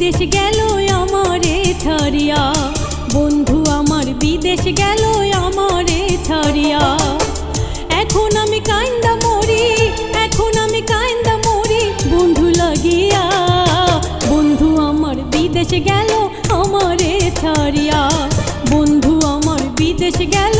বিদেশ গেল আমারে ছাড়িয়া বন্ধু আমার বিদেশ গেল আমারে ছাড়িয়া এখন আমি কান্দা মরি, এখন আমি কান্দা মরি, বন্ধু লাগিয়া। বন্ধু আমার বিদেশ গেল আমারে ছাড়িয়া বন্ধু আমার বিদেশ গেল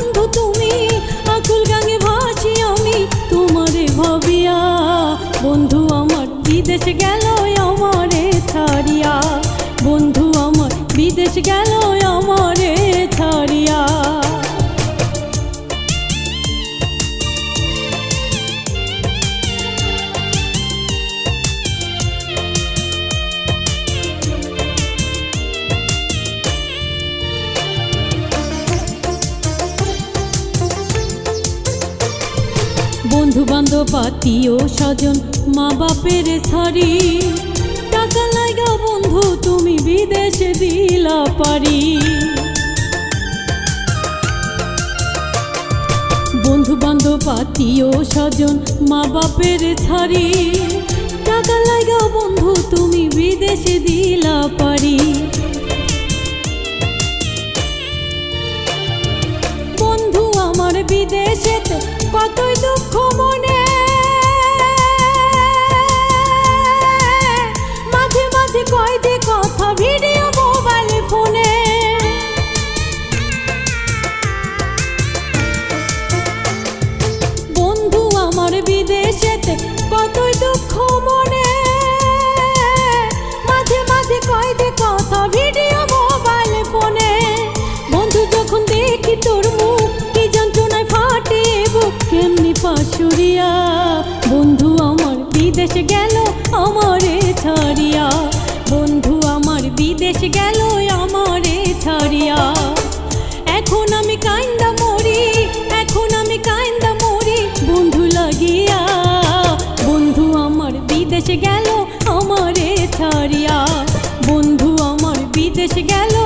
আমারে ছাড়িয়া। বন্ধু আমার, বিদেশ গেল আমারে ছাড়িয়া। বন্ধু বান্ধব, আত্মীয় স্বজন মা বাপের ছাড়ি। টাকা লাগা বন্ধু, তুমি বিদেশে দিলা পারি। বন্ধু বান্ধব, আত্মীয় স্বজন, মা বাপের ছাড়ি। টাকা লাগা বন্ধু, তুমি বিদেশে দিলা পারি। বন্ধু, আমার বিদেশেতে কতই দুঃখ মনে বিদেশ গেল আমারে ছাড়িয়া। এখন আমি কান্দা মরি, এখন আমি কান্দা মরি, বন্ধু লাগিয়া। বন্ধু আমার বিদেশ গেল আমারে ছাড়িয়া। বন্ধু আমার বিদেশ গেল